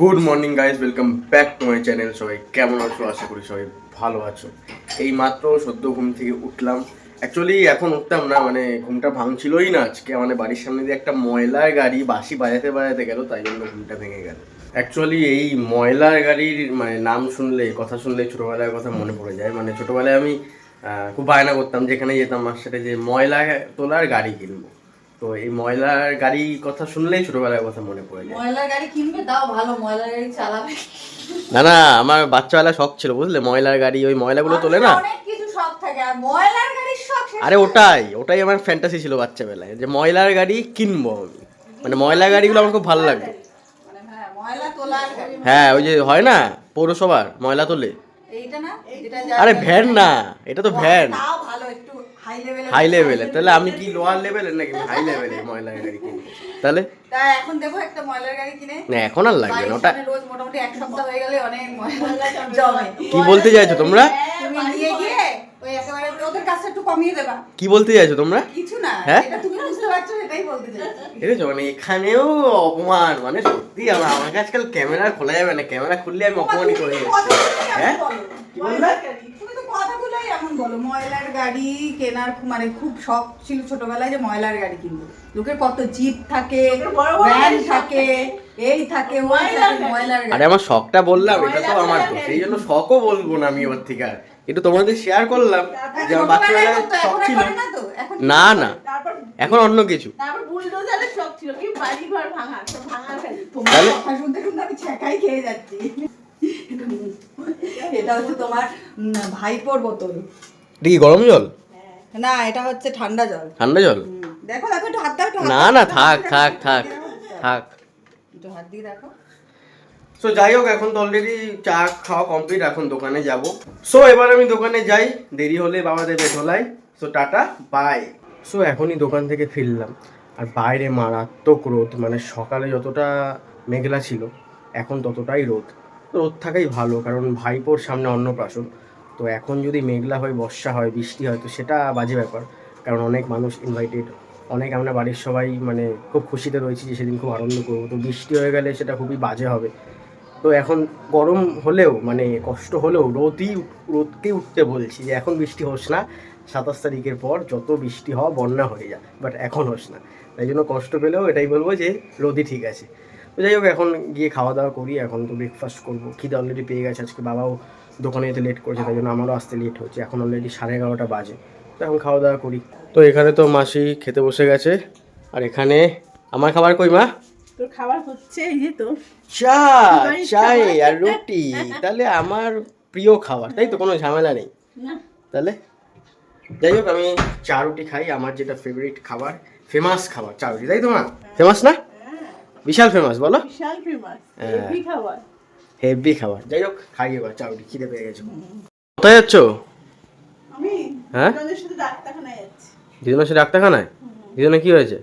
Good morning guys welcome back to my channel সবাই কেমন আছো? আশা করি সবাই ভালো আছো। এই মাত্র সদ্য ঘুম থেকে উঠলাম। অ্যাকচুয়ালি এখন উঠতাম না মানে ঘুমটা ভাঙছিলই না আজকে। মানে বাড়ির সামনে দিয়ে একটা ময়লার গাড়ি বাসি বাজাতে বাজাতে গেল, তাই জন্য ঘুমটা ভেঙে গেল। অ্যাকচুয়ালি এই ময়লার গাড়ির মানে নাম শুনলে, কথা শুনলে ছোটোবেলার কথা মনে পড়ে যায়। মানে ছোটোবেলায় আমি খুব বায়না করতাম, যেখানে যেতাম মার সাথে যে ময়লা তোলার গাড়ি কিনবো। তো এই ময়লার গাড়ি কথা শুনলেই ছোটোবেলার কথা মনে পড়ে যায়। ময়লার গাড়ি কিনবে? তাও ভালো ময়লার গাড়ি চালাবে। না না আমার বাচ্চাবেলা শখ ছিল বুঝলে? ময়লার গাড়ি ওই ময়লাগুলো তোলে না? অনেক কিছু শখ থাকে আর ময়লার গাড়ির শখ আরে ওটাই ওটাই আমার ফ্যান্টাসি ছিল বাচ্চাবেলায় যে ময়লার গাড়ি কিনবো আমি। মানে ময়লার গাড়িগুলো আমার খুব ভালো লাগতো। মানে হ্যাঁ গাড়ি হ্যাঁ ওই যে হয় না পৌরসভার ময়লা তোলে? এইটা না? এটা আরে ভ্যান না এটা তো ভ্যান হাই লেভেলে তাহলে আমি কি লোয়ার লেভেলের নাকি হাই লেভেলে ময়লার গাড়ি কিনবো তাহলে? তা এখন দেবো একটা ময়লার গাড়ি কিনে। না এখন আর লাগবে না ওটা রোজ মোটামুটি এক সপ্তাহ হয়ে গেলে অনেক ময়লা জমে। কি বলতে চাইছো তোমরা? তুমি নিয়ে গিয়ে ওই একেবারে ওদের কাছে একটু কমিয়ে দেবা। কি বলতে চাইছো তোমরা? কিছু না হ্যাঁ? এটা তুমি বুঝতে পারছ সেটাই বলতে চাইছি। দেখেছ মানে এখানেও অপমান মানে সত্যি আমার আমাকে আজকাল ক্যামেরা খোলা যাবে না ক্যামেরা খুললে আমি অপমানই করে যাচ্ছি। হ্যাঁ? কি বললে? কথাগুলোই এমন বলো। ময়লার গাড়ি কেনার খুব- মানে খুব শখ ছিল ছোটবেলায় যে ময়লার গাড়ি কিনবো। লোকের কত জিপ থাকে ভ্যান থাকে। এই থাকে ময়লার আরে গাড়ি। আমার শখটা বললাম এটা তো আমার তো সেই জন্য শখও বলব না আমি এবার থেকে আর। একটু তোমাদের শেয়ার করলাম যে আমার বাচ্চাবেলায় শখ এখন ছিল। না না না এখন অন্য কিছু। তারপর বুলডোজারের শখ ছিল কি বাড়ি ঘর ভাঙা ভাঙা ফেলি তোমার তাহলে- এটা হচ্ছে তোমার ভাইপোর বোতল। এটা কি গরম জল? না এটা হচ্ছে ঠান্ডা জল। ঠান্ডা জল? দেখো দেখো একটু হাত দাও না না থাক থাক থাক। থাক। একটু হাত দিয়ে দেখো। সো যাই হোক এখন তো অলরেডি চা খাওয়া কমপ্লিট এখন দোকানে যাব। সো এবার আমি দোকানে যাই। দেরি হলে বাবা দেবে ঢোলাই। সো টাটা বাই সো এখনই দোকান থেকে ফিরলাম। আর বাইরে মারাত্মক রোদ মানে সকালে যতটা মেঘলা ছিল এখন ততটাই রোদ। রোদ থাকাই ভালো, কারণ ভাইপোর সামনে অন্নপ্রাশন। তো এখন যদি মেঘলা হয়, বর্ষা হয়, বৃষ্টি হয়, তো সেটা বাজে ব্যাপার, কারণ অনেক মানুষ ইনভাইটেড অনেক আমরা বাড়ির সবাই মানে খুব খুশিতে রয়েছি যে সেদিন খুব আনন্দ করব। তো বৃষ্টি হয়ে গেলে সেটা খুবই বাজে হবে। তো এখন গরম হলেও মানে কষ্ট হলেও রোদই রোদকেই উঠতে বলছি যে এখন বৃষ্টি হোস না, সাতাশ তারিখের পর যত বৃষ্টি হওয়া বন্যা হয়ে যায় বাট এখন হোস না। তাই জন্য কষ্ট পেলেও এটাই বলব যে রোদই ঠিক আছে। তো যাই হোক এখন গিয়ে খাওয়া দাওয়া করি এখন তো ব্রেকফাস্ট করব। খিদে অলরেডি পেয়ে গেছে আজকে বাবাও দোকানে যেতে লেট করেছে তাই জন্য আমারও আসতে লেট হচ্ছে এখন অলরেডি সাড়ে এগারোটা বাজে। তো এখন খাওয়া দাওয়া করি। তো এখানে তো মাসি খেতে বসে গেছে আর এখানে আমার খাবার কই মা? তোর খাবার হচ্ছে এই যে তো চা চাই আর রুটি তাহলে আমার প্রিয় খাবার তাই তো কোনো ঝামেলা নেই। তাহলে যাই হোক আমি চা রুটি খাই আমার যেটা ফেভারিট খাবার ফেমাস খাবার চা রুটি তাই তো মা? ফেমাস না? বিশাল ফেমাস বলো? বিশাল ফেমাস হ্যাঁ। হেভি খাবার। হেভি খাবার। যাই হোক খাই এবার চা রুটি খিদে পেয়ে গেছে। কোথায় যাচ্ছ? আমি হ্যাঁ? দুজনের সাথে ডাক্তারখানায় যাচ্ছি। ডাক্তারখানায়? কি হয়েছে?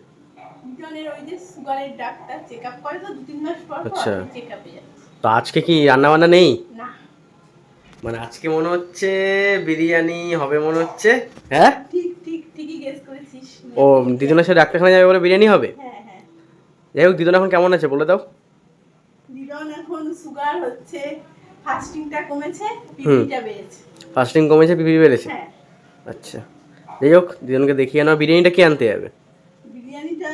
দুজনের ওই যে সুগারের ডাক্তার চেক করে তো দু তিন মাস পর পর আচ্ছা। তো আজকে কি রান্না বান্না নেই? না। মানে আজকে মনে হচ্ছে বিরিয়ানি হবে মনে হচ্ছে হ্যাঁ? ঠিক ঠিক ঠিকই গেস করেছিস। ও দিদুনের সাথে ডাক্তারখানায় যাবে বলে বিরিয়ানি হবে? হ্যাঁ। যাই হোক দিদুন এখন কেমন আছে বলে দাও। দিদন এখন সুগার হচ্ছে ফাস্টিংটা কমেছে পিপিটা বেড়েছে। ফাস্টিং কমেছে পিপি বেড়েছে? হ্যাঁ। আচ্ছা। যাই হোক দিদুনকে দেখিয়ে নাও বিরিয়ানিটা কি আনতে যাবে? বিরিয়ানিটা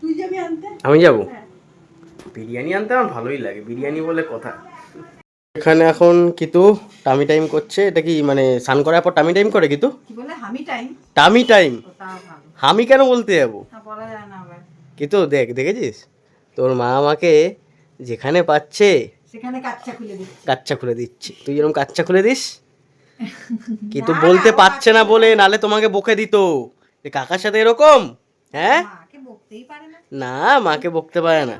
তুই যাবি আনতে? আমি যাব? হ্যাঁ। বিরিয়ানি আনতে আমার ভালোই লাগে বিরিয়ানি বলে কথা। এখানে এখন কিতু টামি টাইম করছে এটা কি মানে স্নান করার পর টামি টাইম করে কিতু? কি বলে হামি টাইম টামি টাইম আমি কেন বলতে যাব? বলা যায় না। কিতু দেখ দেখেছিস? তোর মা আমাকে যেখানে পাচ্ছে সেখানে কাচ্চা খুলে দিচ্ছি। কাচ্চা খুলে দিচ্ছি। তুই যেরকম কাচ্চা খুলে দিস? কিন্তু বলতে পারছে না বলে নালে তোমাকে বকে দিত। যে কাকার সাথে এরকম? হ্যাঁ? না। মাকে বকতে পারে না।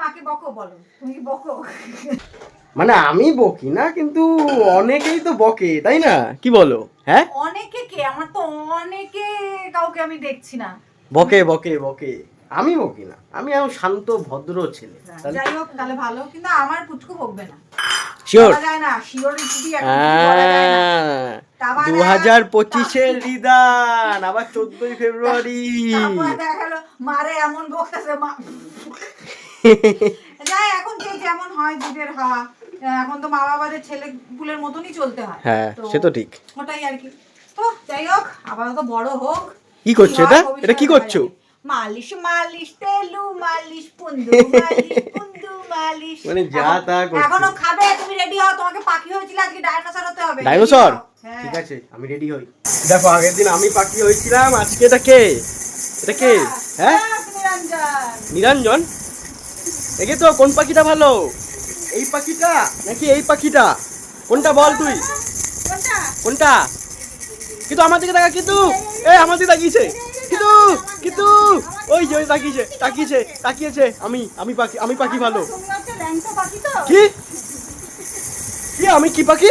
মানে আমি বকি না কিন্তু অনেকেই তো বকে তাই না? কি বলো? হ্যাঁ? অনেকে কে? আমার তো অনেকে কাউকে আমি দেখছি না। বকে বকে বকে। আমি বকি না আমি এখন শান্ত ভদ্র ছেলে। যাই হোক তাহলে ভালো। কিন্তু আমার পুচকু বকবে না। শিওর দু হাজার পঁচিশের রিদান আবার চোদ্দই ফেব্রুয়ারি। তারপরে দেখা গেল মারে এমন বকতেছে মা। যাই এখন যে যেমন হয় দুধের হাওয়া এখন তো মা বাবাদের ছেলে পুলের মতনই চলতে হয়। হ্যাঁ সে তো ঠিক। ওটাই আর কি। তো যাই হোক আপাতত বড় হোক। কি করছ হয় এটা? এটা কি করছ। মালিশ মালিশ তেলু মালিশ পুন্দু মালিশ পুন্দু মালিশ। মানে যা তা এখনও খাবে তুমি রেডি হও তোমাকে পাখি হয়েছিল আজকে ডাইনোসর হতে হবে। ডাইনোসর হ্যাঁ। ঠিক আছে আমি রেডি হই। দেখো আগের দিন আমি পাখি হয়েছিলাম আজকে এটা কে? এটা কে? হ্যাঁ হ্যাঁ, নিরঞ্জন। নিরঞ্জন? একে তো কোন পাখিটা ভালো? এই পাখিটা? নাকি এই পাখিটা? কোনটা বল তুই? কোনটা? কোনটা? কিন্তু আমার দিকে দেখা কিন্তু। এ আমার দিকে তাকিয়েছে। কিন্তু কিন্তু ওই যে তাকিয়েছে তাকিয়েছে তাকিয়েছে আমি আমি পাখি আমি পাখি ভালো? কি কি আমি কি পাখি।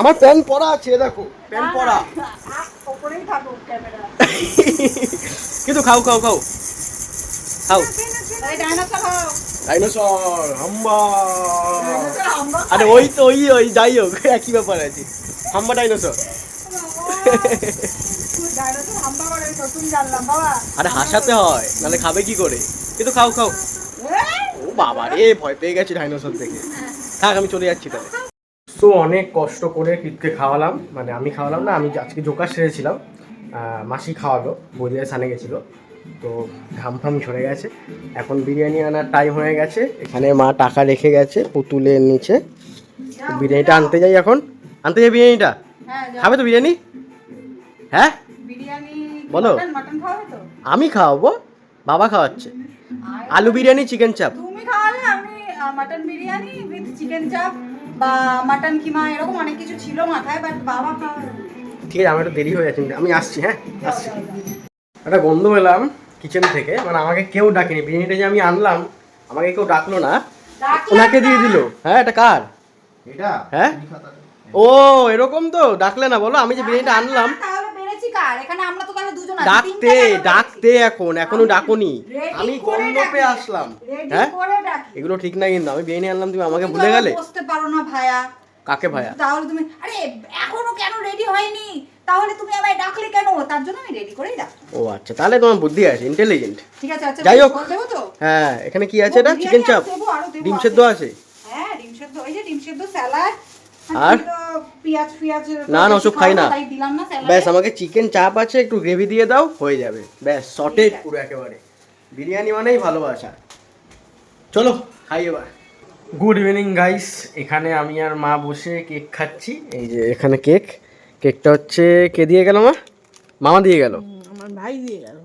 আমার প্যান্ট পরা আছে দেখো প্যান্ট পরা। কিন্তু খাও খাও খাও খাও। ডাইনোসর হাম্বা আরে ওই তো ওই ওই যাই হোক একই ব্যাপার আছে হাম্বা ডাইনোসর আরে হাসাতে হয় নাহলে খাবে কি করে? কিন্তু খাও খাও। ও বাবা রে ভয় পেয়ে গেছি ডাইনোসর দেখে। থাক আমি চলে যাচ্ছি তাহলে। তো অনেক কষ্ট করে কিটকে খাওয়ালাম। মানে আমি খাওয়ালাম না আমি আজকে জোকার সেরেছিলাম। মাসি খাওয়ালো বৌদিয়া সানে গেছিল। তো ঘাম ফাম ঝরে গেছে। এখন বিরিয়ানি আনার টাইম হয়ে গেছে। এখানে মা টাকা রেখে গেছে পুতুলের নিচে। বিরিয়ানিটা আনতে যাই এখন? আনতে যাই বিরিয়ানিটা? হ্যাঁ, খাবে তো বিরিয়ানি? হ্যাঁ? বলো। আমি খাওয়াবো বাবা খাওয়াচ্ছে। আলু বিরিয়ানি চিকেন চাপ তুমি খাওয়ালে আমি মাটন বিরিয়ানি উইথ চিকেন চাপ বা মাটন কিমা এরকম অনেক কিছু ছিল মাথায় বাট বাবা ঠিক আছে আমার একটু দেরি হয়ে যাচ্ছে আমি আসছি হ্যাঁ? আসছি। একটা গন্ধ পেলাম কিচেন থেকে মানে আমাকে কেউ ডাকেনি বিরিয়ানিটা যে আমি আনলাম আমাকে কেউ ডাকলো না। ওনাকে দিয়ে দিল। হ্যাঁ এটা কার? এটা? হ্যাঁ? ও এরকম তো ডাকলে না বলো আমি যে বিরিয়ানিটা আনলাম এখানে আমরা তো তাহলে দুজন আছি ডাকতে ডাকতে এখন এখনও ডাকুনি। আমি গন্ধ পেয়ে আসলাম। হ্যাঁ? এগুলো ঠিক না কিন্তু আমি বিরিয়ানি আনলাম তুমি আমাকে ভুলে গেলে? পারো না ভায়া। কাকে ভাইয়া তাহলে তুমি আরে এখনও কেন রেডি হয়নি? তাহলে তুমি আমায় ডাকলে কেন? তার জন্য আমি রেডি করেই ও আচ্ছা তাহলে তোমার বুদ্ধি আছে ইন্টেলিজেন্ট ঠিক আছে আচ্ছা যাই হোক। তো? হ্যাঁ এখানে কি আছে এটা? চিকেন চাপ ডিম সেদ্ধ আছে। হ্যাঁ ডিম সেদ্ধ ওই যে ডিম সেদ্ধ স্যালাড আর? পেঁয়াজ না, না, ওসব খাই না। দিলাম না ব্যাস আমাকে চিকেন চাপ আছে একটু গ্রেভি দিয়ে দাও হয়ে যাবে। ব্যাস সটেড পুরো একেবারে। বিরিয়ানি মানেই ভালোবাসা। চলো খাই এবার। গুড ইভিনিং গাইস এখানে আমি আর মা বসে কেক খাচ্ছি। এই যে এখানে কেক কেকটা হচ্ছে কে দিয়ে গেল মা? মামা দিয়ে গেল। আমার ভাই দিয়ে গেল।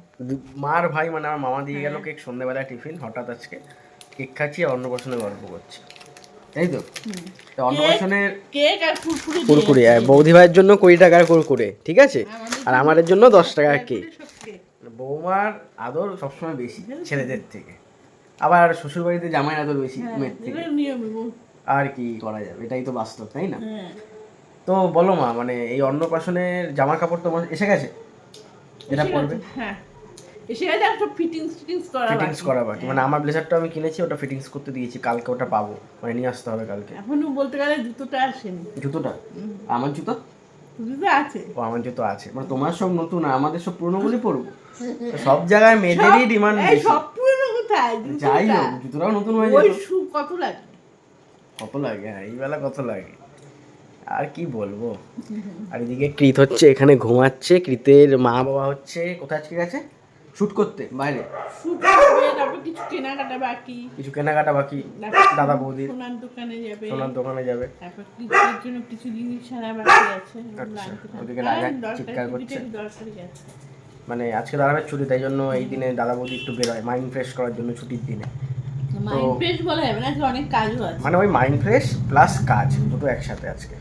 মার ভাই মানে আমার মামা দিয়ে গেল কেক সন্ধ্যেবেলা টিফিন হঠাৎ আজকে কেক খাচ্ছি আর অন্নপ্রাশনের গল্প করছি। তাই তো? তো অন্নপ্রাশনের কেক আর কুরকুরে আর বৌদি ভাইয়ের জন্য কুড়ি টাকার কুরকুরে ঠিক আছে? আর আমাদের জন্য দশ টাকার কেক। বৌমার আদর সবসময় বেশি ছেলেদের থেকে। আবার শ্বশুর বাড়িতে জামাই আদর বেশি মেয়ের থেকে। আর কি করা যাবে? এটাই তো বাস্তব তাই না? হ্যাঁ। তো বলো মা মানে এই অন্নপ্রাশনের জামা কাপড় তোমার এসে গেছে? যেটা এসে পরবে? হ্যাঁ। আর সব ফিটিংস ফিটিংস করা ফিটিংস করা বাকি। মানে আমার ব্লেজারটা আমি কিনেছি ওটা ফিটিংস করতে দিয়েছি। কালকে ওটা পাবো। মানে নিয়ে আসতে হবে কালকে। এখনও বলতে গেলে জুতোটা আসেনি। জুতোটা? আমার জুতো? জুতো আছে। ও আমার জুতো আছে। মানে তোমার সব নতুন আমাদের সব পুরনো গুলি পরবো। সব জায়গায় মেয়েদেরই ডিমান্ড এই সব পুরনো কোথায়? যাই। হোক জুতোটাও নতুন হয়ে ওই শু কত লাগে? কত লাগে? হ্যাঁ এই বেলা কত লাগে? আর কি বলব? আর এদিকে কৃত হচ্ছে এখানে ঘুমাচ্ছে। কৃতের মা বাবা হচ্ছে। কোথায় আজকে গেছে? শুট করতে বাইরে। শুট করবে তারপর কিছু কেনাকাটা বাকি। কিছু কেনাকাটা বাকি। দাদা বৌদির। সোনার দোকানে যাবে। সোনার দোকানে যাবে। তারপর কিছুর জন্য কিছু জিনিস আনা বাকি আছে। আচ্ছা। ওদিকে রাজা চিৎকার করছে। মানে আজকে দাদাভাই ছুটি তাই জন্য এই দিনে দাদা বৌদি একটু বেরোয় মাইন্ড ফ্রেশ করার জন্য ছুটির দিনে। মাইন্ড ফ্রেশ বলা যাবে না অনেক কাজও আছে। মানে ওই মাইন্ড ফ্রেশ প্লাস কাজ দুটো একসাথে আজকে।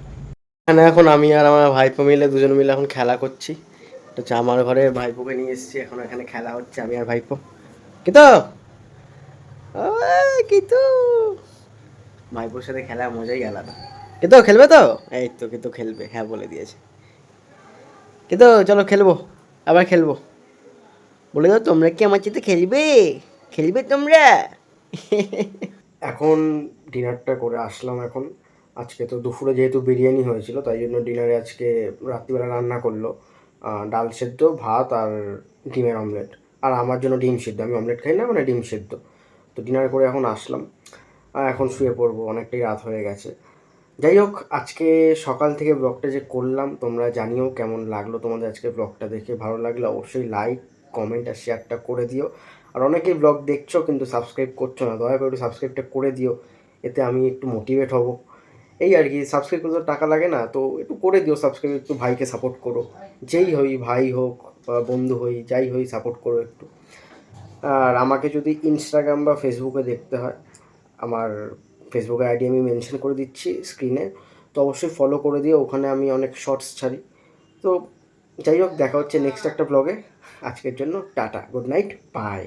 এখানে এখন আমি আর আমার ভাইপো মিলে দুজন মিলে এখন খেলা করছি। হচ্ছে আমার ঘরে ভাইপোকে নিয়ে এসেছি এখন এখানে খেলা হচ্ছে আমি আর ভাইপো। কি তো ওই, কি তো ভাইপোর সাথে খেলা মজাই আলাদা। কি তো খেলবে তো? এই তো কি তো খেলবে হ্যাঁ বলে দিয়েছে। কি তো চলো খেলব আবার খেলব। বলে দাও তোমরা কি আমার সাথে খেলবে? খেলবে তোমরা? এখন ডিনারটা করে আসলাম এখন। আজকে তো দুপুরে যেহেতু বিরিয়ানি হয়েছিল তাই জন্য ডিনারে আজকে রাত্রিবেলা রান্না করল। ডাল সেদ্ধ, ভাত আর ডিমের অমলেট। আর আমার জন্য ডিম সেদ্ধ। আমি অমলেট খাই না মানে ডিম সেদ্ধ। তো ডিনার করে এখন আসলাম। এখন শুয়ে পড়ব, অনেকটাই রাত হয়ে গেছে। যাই হোক, আজকে সকাল থেকে ব্লগটা যে করলাম, তোমরা জানিও কেমন লাগল তোমাদের আজকে ব্লগটা দেখে। ভালো লাগলে অবশ্যই লাইক কমেন্ট আর শেয়ারটা করে দিও। আর অনেকেই ব্লগ দেখছ কিন্তু সাবস্ক্রাইব করছ না, দয়া করে একটু সাবস্ক্রাইবটা করে দিও। এতে আমি একটু মোটিভেট হব। এই আর কি সাবস্ক্রাইব করতে টাকা লাগে না, তো একটু করে দিও সাবস্ক্রাইব একটু ভাইকে সাপোর্ট করো। যেই হই ভাই হোক বা বন্ধু হই, যাই হই সাপোর্ট করো একটু। আর আমাকে যদি ইনস্টাগ্রাম বা ফেসবুকে দেখতে হয়, আমার ফেসবুকে আইডি আমি মেনশন করে দিচ্ছি স্ক্রিনে তো অবশ্যই ফলো করে দিও, ওখানে আমি অনেক শর্টস ছাড়ি। তো যাই হোক, দেখা হচ্ছে নেক্সট একটা ব্লগে আজকের জন্য টাটা গুড নাইট বাই.